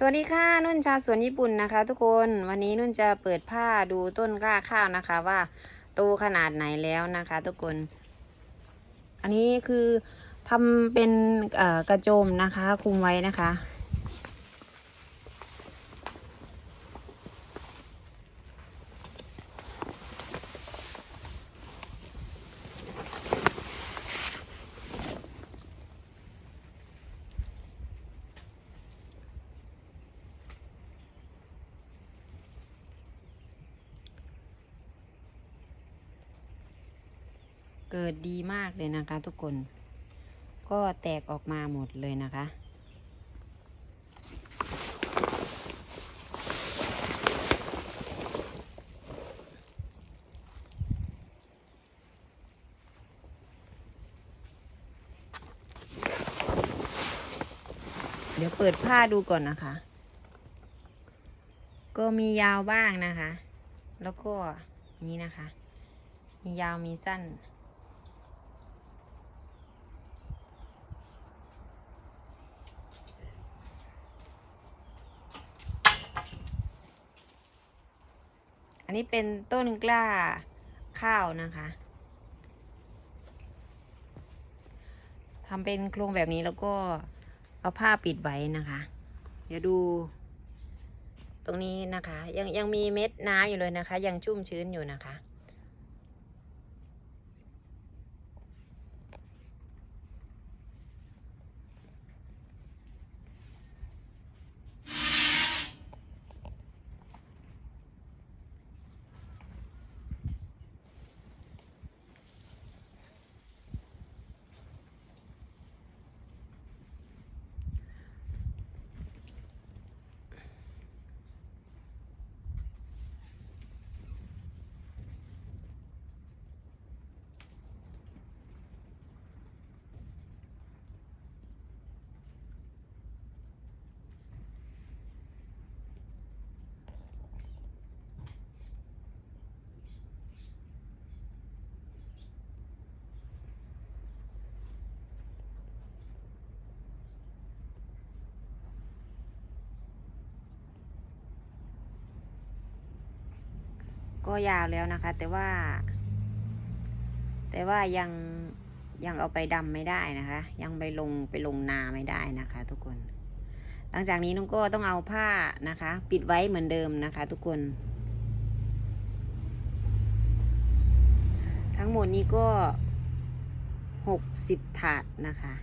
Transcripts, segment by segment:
สวัสดีค่ะนุ่นชาวสวนญี่ปุ่นนะคะ ทุกคนวันนี้นุ่นจะเปิดผ้าดูต้นกล้าข้าวนะคะ ว่าโตขนาดไหนแล้วนะคะ ทุกคน อันนี้คือทำเป็นกระโจมนะคะ คุมไว้นะคะ เกิดดีมากเลยนะคะ ทุกคน ก็แตกออกมาหมดเลยนะคะ เดี๋ยวเปิดผ้าดูก่อนนะคะ ก็มียาวบ้างนะคะ แล้วก็นี้นะคะ มียาวมีสั้น อันนี้เป็นต้นกล้าข้าวนะคะทำเป็นโครงแบบนี้แล้วก็เอาผ้าปิดไว้นะคะ เดี๋ยวดู ตรงนี้นะคะ ยังยังมีเม็ดน้ำอยู่เลยนะคะ ยังชุ่มชื้นอยู่นะคะ ก็ยาวแล้วนะคะ แต่ว่า แต่ว่ายังยังเอาไปดำไม่ได้นะคะ ยังไปลงไปลงนาไม่ได้นะคะ ทุกคน หลังจากนี้น้องก็ต้องเอาผ้านะคะ ปิดไว้เหมือนเดิมนะคะ ทุกคน ทั้งหมดนี้ก็หกสิบถาดนะคะ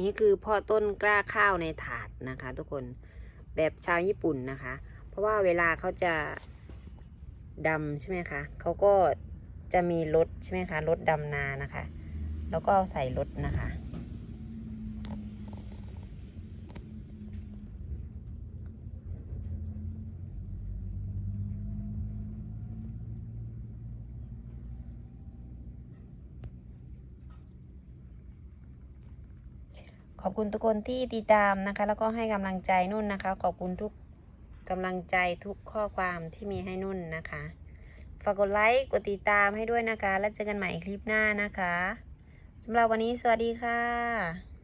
นี่คือพ่อต้นกล้าข้าวในถาดนะคะ ทุกคนแบบชาวญี่ปุ่นนะคะ เพราะว่าเวลาเขาจะดำใช่ไหมคะเขาก็จะมีรถใช่ไหมคะรถดำนานะคะ แล้วก็เอาใส่รถนะคะ ขอบคุณทุกคนที่ติดตามนะคะ แล้วก็ให้กำลังใจนุ่นนะคะ ขอบคุณทุกกำลังใจทุกข้อความที่มีให้นุ่นนะคะฝากกดไลค์กดติดตามให้ด้วยนะคะ แล้วเจอกันใหม่คลิปหน้านะคะสำหรับวันนี้สวัสดีค่ะ